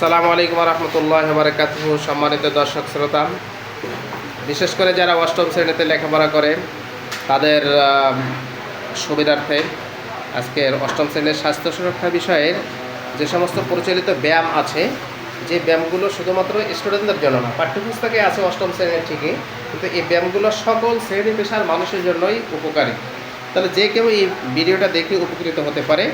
আসসালামু আলাইকুম রহমতুল্লাহ বারকাত সম্মানিত দর্শক শ্রোতা। বিশেষ করে যারা অষ্টম শ্রেণীতে লেখাপড়া করে, তাদের সুবিধার্থে আজকের অষ্টম শ্রেণির স্বাস্থ্য সুরক্ষা বিষয়ের যে সমস্ত প্রচলিত ব্যায়াম আছে, যে ব্যায়ামগুলো শুধুমাত্র স্টুডেন্টদের জন্য না, পাঠ্যপুস্তকে আছে অষ্টম শ্রেণির ঠিকই, কিন্তু এই ব্যায়ামগুলো সকল শ্রেণি পেশার মানুষের জন্যই উপকারী। তাহলে যে কেউ এই ভিডিওটা দেখে উপকৃত হতে পারে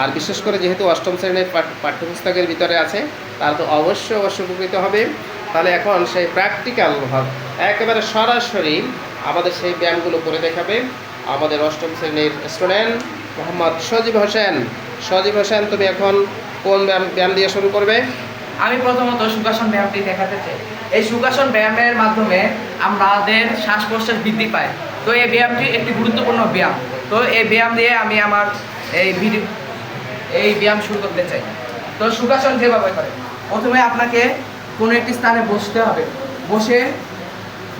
আর বিশেষ করে যেহেতু অষ্টম শ্রেণির পাঠ্যপুস্তকের ভিতরে আছে, তার তো অবশ্যই অবশ্যই উপকৃত হবে। তাহলে এখন সেই প্র্যাকটিক্যাল ভাব, একেবারে সরাসরি আমাদের সেই ব্যায়ামগুলো করে দেখাবে আমাদের অষ্টম শ্রেণির স্টুডেন্ট মোহাম্মদ সজীব হোসেন। সজীব হোসেন, তুমি এখন কোন ব্যায়াম ব্যায়াম দিয়ে শুরু করবে? আমি প্রথমত সুখাসন ব্যায়ামটি দেখাতে চাই। এই সুখাসন ব্যায়ামের মাধ্যমে আমাদের শ্বাস প্রশ্বাস বৃদ্ধি পায়। তো এই ব্যায়ামটি একটি গুরুত্বপূর্ণ ব্যায়াম। তো এই ব্যায়াম দিয়ে আমি আমার এই ভিডিও এই ব্যায়াম শুরু করতে চাই। তো সুখাসন যেভাবে করে প্রথমে আপনাকে কোনো একটি স্থানে বসতে হবে। বসে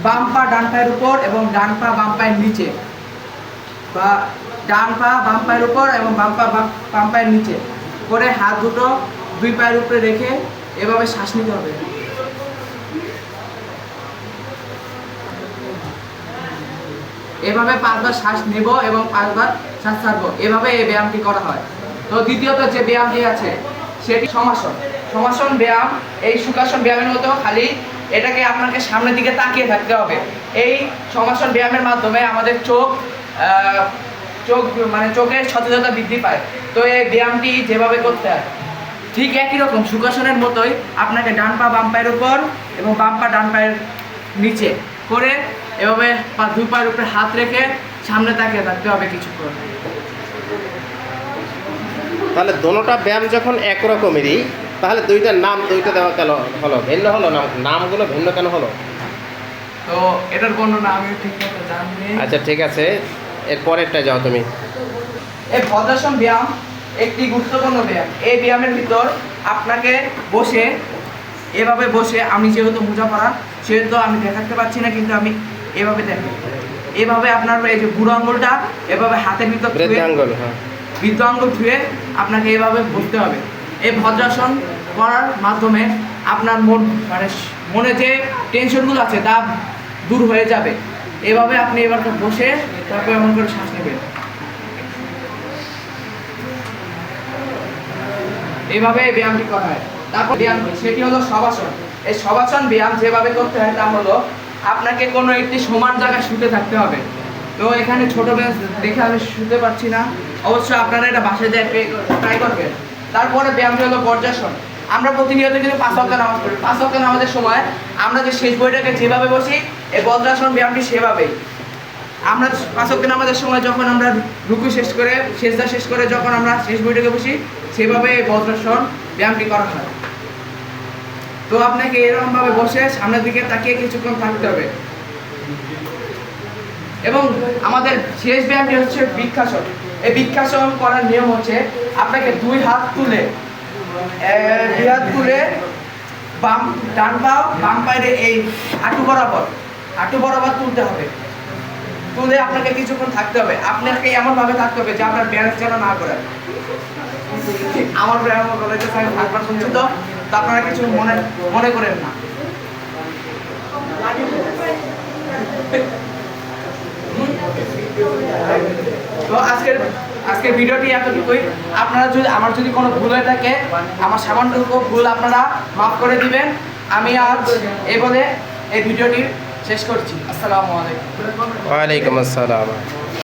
বাম পা ডান পায়ের উপর এবং ডান পা বাম পায়ের নিচে। বা ডান পা বাম পায়ের উপর এবং বাম পা বাম- পায়ের নিচে। করে হাত দুটো দুই পায়ের উপরে রেখে এভাবে শ্বাস নিতে হবে। এভাবে পাঁচবার শ্বাস নেব এবং পাঁচবার শ্বাস ছাড়বো। এভাবে এই ব্যায়ামটি করা হয়। দ্বিতীয়ত যে ব্যায়াম ব্যায়ামটি আছে, সেটি সমাসন। সমাসন ব্যায়াম, এই সুখাসন ব্যায়ামের মতো খালি এটাকে আপনাকে সামনের দিকে তাকিয়ে থাকতে হবে। এই সমাসন ব্যায়ামের মাধ্যমে আমাদের চোখ চোখ মানে চোখের সচেতনতা বৃদ্ধি পায়। তো এই ব্যায়ামটি যেভাবে করতে হয়, ঠিক একই রকম সুখাসনের মতোই আপনাকে ডান পা বাম পায়ের উপর এবং বাম পা ডান পায়ের নিচে করে এভাবে পা দুই পায়ের উপরে হাত রেখে সামনে তাকিয়ে থাকতে হবে কিছুক্ষণ। তাহলে দোনোটা ব্যায়াম যখন একরকমেরই তাহলে দুইটার নাম দুইটা দেওয়া কেন হলো? ভিন্ন হলো না নামগুলো ভিন্ন কেন হলো? তো এটার বর্ণনা আমি ঠিক মতো জানি আচ্ছা ঠিক আছে। এর পরেরটা যাও তুমি। এই ভদ্রাসন ব্যায়াম একটি গুরুত্বপূর্ণ ব্যায়াম। এই ব্যায়ামের ভিতর আপনাকে বসে এভাবে বসে আমি যেহেতু মোজা পরা সেহেতু আমি দেখাতে পারছি না কিন্তু আমি এভাবে দেখি। এভাবে আপনার এই যে বুড়ো আঙ্গুলটা এভাবে হাতের ভিতর হ্যাঁ ধুয়ে আপনাকে এভাবে বসতে হবে। এই ভদ্রাসন করার মাধ্যমে আপনার মন মানে মনে যে টেনশনগুলো আছে তা দূর হয়ে যাবে। এভাবে আপনি এবার বসে তারপর এমন করে শ্বাস নেবেন। এইভাবে এই ব্যায়ামটি করা হয়। তারপর ব্যায়াম, সেটি হলো সবাসন। এই সবাসন ব্যায়াম যেভাবে করতে হয় তা হলো, আপনাকে কোনো একটি সমান জায়গায় শুতে থাকতে হবে। তো এখানে ছোট বেঞ্চ দেখে আমি শুতে পারছি না। অবশ্যই আপনারা এটা বাসায় যায় ট্রাই করবেন। তারপরে ব্যায়ামটি হলো বর্জাসন। আমরা প্রতিনিয়ত কিন্তু পাঁচ অক্কা নামাজ পড়ি। পাঁচ অক্কা নামাজের সময় আমরা যে শেষ বইটাকে যেভাবে বসি এই বজ্রাসন ব্যায়ামটি সেভাবেই। আমরা পাঁচ পাঁচক নামাজের সময় যখন আমরা রুকু শেষ করে শেষদা শেষ করে যখন আমরা শেষ বইটাকে বসি সেভাবে এই বজ্রাসন ব্যায়ামটি করা হয়। তো আপনাকে এরকমভাবে বসে সামনের দিকে তাকিয়ে কিছুক্ষণ থাকতে হবে। এবং আমাদের শেষ ব্যায়ামটি হচ্ছে বৃক্ষাসন। এই বৃক্ষাসন করার নিয়ম হচ্ছে আপনাকে দুই হাত তুলে দুই হাত তুলে বাম, ডান পা বাম পায়ের এই হাঁটু বরাবর হাঁটু বরাবর তুলতে হবে। তুলে আপনাকে কিছুক্ষণ থাকতে হবে। আপনাকে এমন ভাবে থাকতে হবে যে আপনার ব্যালেন্স যেন না করে আমার ব্যায়াম কলেজে আমি শুনছি তো আপনারা কিছু মনে মনে করেন না। তো আজকের আজকের ভিডিওটি এতটুকুই। আপনারা যদি, আমার যদি কোনো ভুল হয়ে থাকে, আমার সামান্যটুকু ভুল আপনারা মাফ করে দিবেন। আমি আজ এবারে বলে এই ভিডিওটি শেষ করছি। আসসালামু আলাইকুম। ওয়ালাইকুম আসসালাম।